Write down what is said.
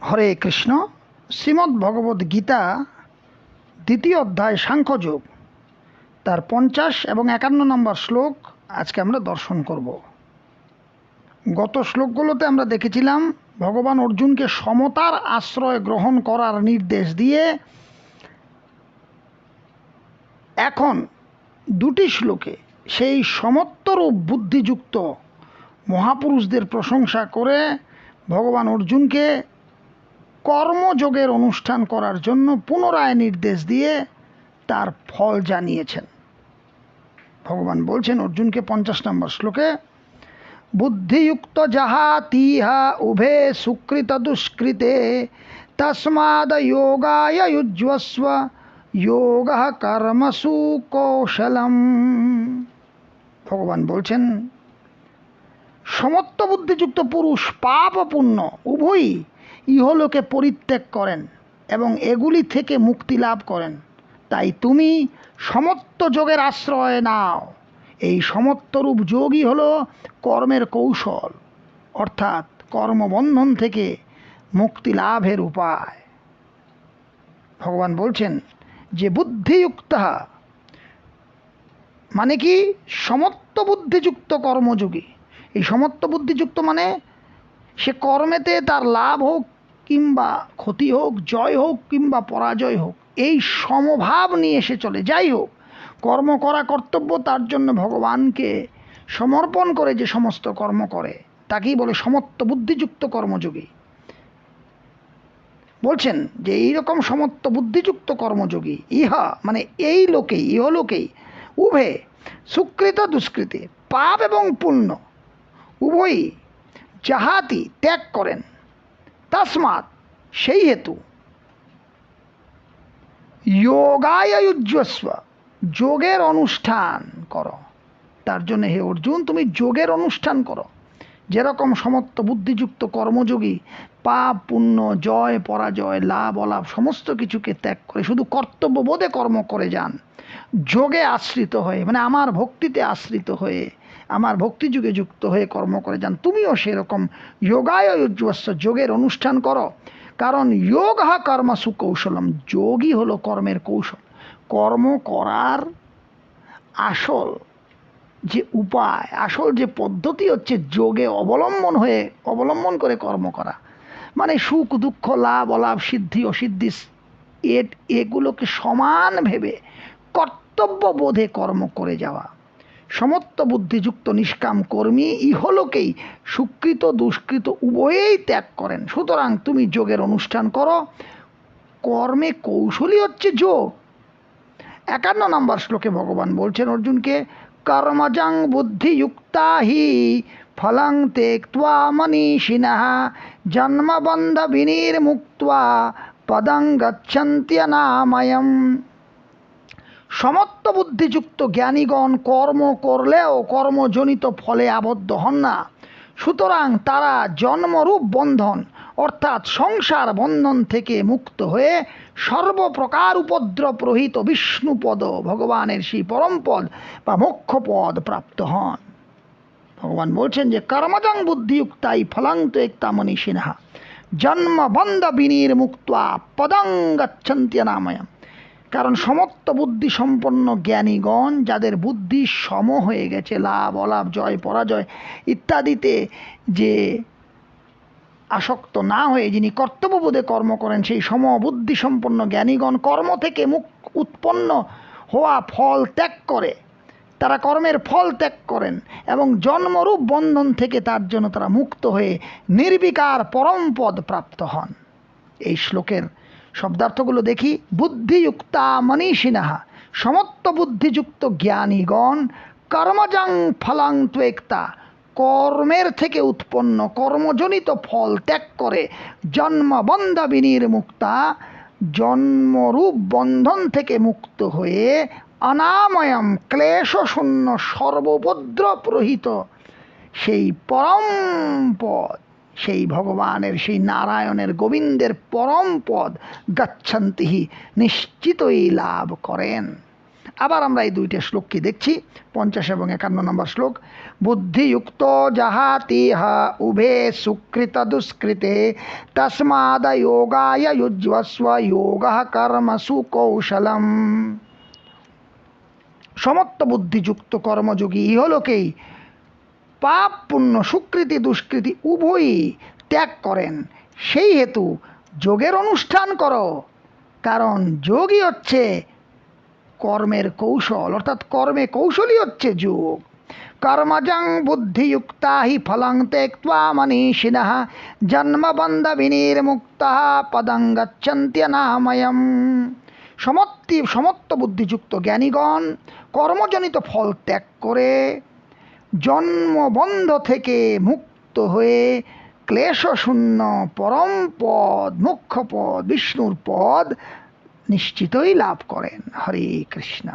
হরে কৃষ্ণ, শ্রীমদ্ ভগবদ্ গীতা, দ্বিতীয় অধ্যায়, সাংখ্যযোগ। তার পঞ্চাশ এবং একান্ন নম্বর শ্লোক আজকে আমরা দর্শন করব। গত শ্লোকগুলোতে আমরা দেখেছিলাম, ভগবান অর্জুনকে সমতার আশ্রয় গ্রহণ করার নির্দেশ দিয়ে এখন দুটি শ্লোকে সেই সমত্বরূপ বুদ্ধিযুক্ত মহাপুরুষদের প্রশংসা করে ভগবান অর্জুনকে কর্মযোগের অনুষ্ঠান করার জন্য পুনরায় নির্দেশ দিয়ে তার ফল জানিয়েছেন। ভগবান বলছেন, অর্জুনকে পঞ্চাশ নম্বর শ্লোকে, বুদ্ধিযুক্ত যাহা তিহা উভে সুকৃত দুষ্কৃতে, তস্মাদ যোগায় যুজ্বস্ব যোগ কর্মসু কৌশলম ভগবান বলছেন, সমত্ব বুদ্ধিযুক্ত পুরুষ পাপ পুণ্য উভয়ই ইহলোকে পরিত্যাগ করেন এবং এগুলি থেকে মুক্তি লাভ করেন। তাই তুমি সমত্ব যোগের আশ্রয় নাও। এই সমত্বরূপ যোগই হলো কর্মের কৌশল, অর্থাৎ কর্মবন্ধন থেকে মুক্তি লাভের উপায়। ভগবান বলছেন যে বুদ্ধিযুক্ত মানে কি? সমত্ব বুদ্ধিযুক্ত কর্মযোগী। এই সমত্ব বুদ্ধিযুক্ত মানে সে কর্মেতে তার লাভ হোক কিংবা ক্ষতি হোক, জয় হোক কিংবা পরাজয় হোক, এই সমভাব নিয়ে এসে চলে। যাই হোক, কর্ম করা কর্তব্য তার জন্য ভগবানকে সমর্পণ করে যে সমস্ত কর্ম করে, তাকেই বলে সমত্ব বুদ্ধিযুক্ত কর্মযোগী। বলছেন যে এইরকম সমত্ব বুদ্ধিযুক্ত কর্মযোগী, ইহা মানে এই লোকেই ইহলোকেই উভে সুকৃত দুষ্কৃতি, পাপ এবং পুণ্য, উভয়ই যাহাতি ত্যাগ করেন। তসমাৎ সেই হেতু। যোগায়ুজ্জস্ব, যোগের অনুষ্ঠান করো। তার জন্য হে অর্জুন, তুমি যোগের অনুষ্ঠান করো। যেরকম সমস্ত বুদ্ধিযুক্ত কর্মযোগী, পাপ, পুণ্য, জয়, পরাজয়, লাভ, অলাভ সমস্ত কিছুকে ত্যাগ করে, শুধু কর্তব্য বোধে কর্ম করে যান। যোগে আশ্রিত হয়ে মানে আমার ভক্তিতে আশ্রিত হয়ে আমার ভক্তিযুগে যুক্ত হয়ে কর্ম করে যান। তুমিও সেরকম যোগায় উজ্জ্বস্ব যোগের অনুষ্ঠান করো। কারণ যোগ হা কর্মাসু কৌশলম যোগই হলো কর্মের কৌশল। কর্ম করার আসল যে উপায়, আসল যে পদ্ধতি হচ্ছে যোগে অবলম্বন হয়ে, অবলম্বন করে কর্ম করা। মানে সুখ, দুঃখ, লাভ, অলাভ, সিদ্ধি অসিদ্ধি এগুলোকে সমান ভেবে কর্তব্য বোধে কর্ম করে যাওয়া। সমত্ব বুদ্ধিযুক্ত নিষ্কাম কর্মী ইহলোকেই সুকৃত দুষ্কৃত উভয়েই ত্যাগ করেন। সুতরাং তুমি যোগের অনুষ্ঠান করো। কর্মে কৌশলী হচ্ছে যোগ। একান্ন নম্বর শ্লোকে ভগবান বলছেন, অর্জুনকে কর্মজাং বুদ্ধিযুক্তা হি ফলং তেক্তা মনীষিণः জন্মবন্ধ বিনির্মুক্তা পদং গচ্ছন্ত্যনাময়ম সমত্ব বুদ্ধিযুক্ত জ্ঞানীগণ কর্ম করলেও কর্মজনিত ফলে আবদ্ধ হন না। সুতরাং তারা জন্মরূপ বন্ধন, অর্থাৎ সংসার বন্ধন থেকে মুক্ত হয়ে সর্বপ্রকার উপদ্রব রহিত বিষ্ণুপদ ভগবানের সেই পরমপদ বা মোক্ষপদ প্রাপ্ত হন। ভগবান বলছেন যে, কর্মজং বুদ্ধিযুক্তাই ফলান্ত একতা মনীষিনা জন্মবন্ধ বিনির মুক্তা পদং গচ্ছন্ত্যনাময়ম কারণ সমত্ব বুদ্ধি সম্পন্ন জ্ঞানীগণ যাদের বুদ্ধি সম হয়ে গেছে, লাভ, অলাভ, জয়, পরাজয় ইত্যাদিতে যে আসক্ত না হয়ে যিনি কর্তব্যবোধে কর্ম করেন, সেই সম বুদ্ধি সম্পন্ন জ্ঞানীগণ কর্ম থেকে মুখ উৎপন্ন হওয়া ফল ত্যাগ করে। তারা কর্মের ফল ত্যাগ করেন এবং জন্মরূপ বন্ধন থেকে তার জন্য তারা মুক্ত হয়ে নির্বিকার পরম পদ প্রাপ্ত হন। এই শ্লোকের শব্দার্থগুলো দেখি, বুদ্ধিযুক্তা মনীষিনাহা সমত্ব বুদ্ধিযুক্ত জ্ঞানীগণ, কর্মজাং ফলাং ত্বেক্তা, কর্মের থেকে উৎপন্ন কর্মজনিত ফল ত্যাগ করে, জন্মবন্ধ বিনির্মুক্তা, জন্মরূপ বন্ধন থেকে মুক্ত হয়ে অনাময়ম ক্লেশশূন্য সর্বোপদ্রব রহিত। সেই পরম পদ সেই ভগবানের, সেই নারায়ণের গোবিন্দের পরম পদ গচ্ছন্তিহি নিশ্চিতই লাভ করেন। আবার আমরা এই দুইটা শ্লোককে দেখছি, পঞ্চাশ এবং একান্ন নম্বর শ্লোক। বুদ্ধিযুক্ত জাহাতিহ উভে সুকৃত দুষ্কৃতে, তস্মাদ যোগায় যুজ্বস্ব যোগ কর্ম সুকৌশলম। সমত্ব বুদ্ধিযুক্ত কর্মযোগী ইহলোকেই পাপ পুণ্য সুকৃতি দুষ্কৃতি উভয়ই ত্যাগ করেন। সেই হেতু যোগের অনুষ্ঠান করো। কারণ যোগই হচ্ছে কর্মের কৌশল, অর্থাৎ কর্মে কৌশলই হচ্ছে যোগ। কর্মজং বুদ্ধিযুক্তা হি ফলং তেক্তা মনীষিণ জন্মবন্ধ বিনির্মুক্ত পদং গচ্ছন্ত্যনাময়ম সমত্তি, সমত্ব বুদ্ধিযুক্ত জ্ঞানীগণ কর্মজনিত ফল ত্যাগ করে জন্মবন্ধ থেকে মুক্ত হয়ে ক্লেশশূন্য পরম পদ, মুখ্য পদ, বিষ্ণুর পদ নিশ্চিতই লাভ করেন। হরে কৃষ্ণ।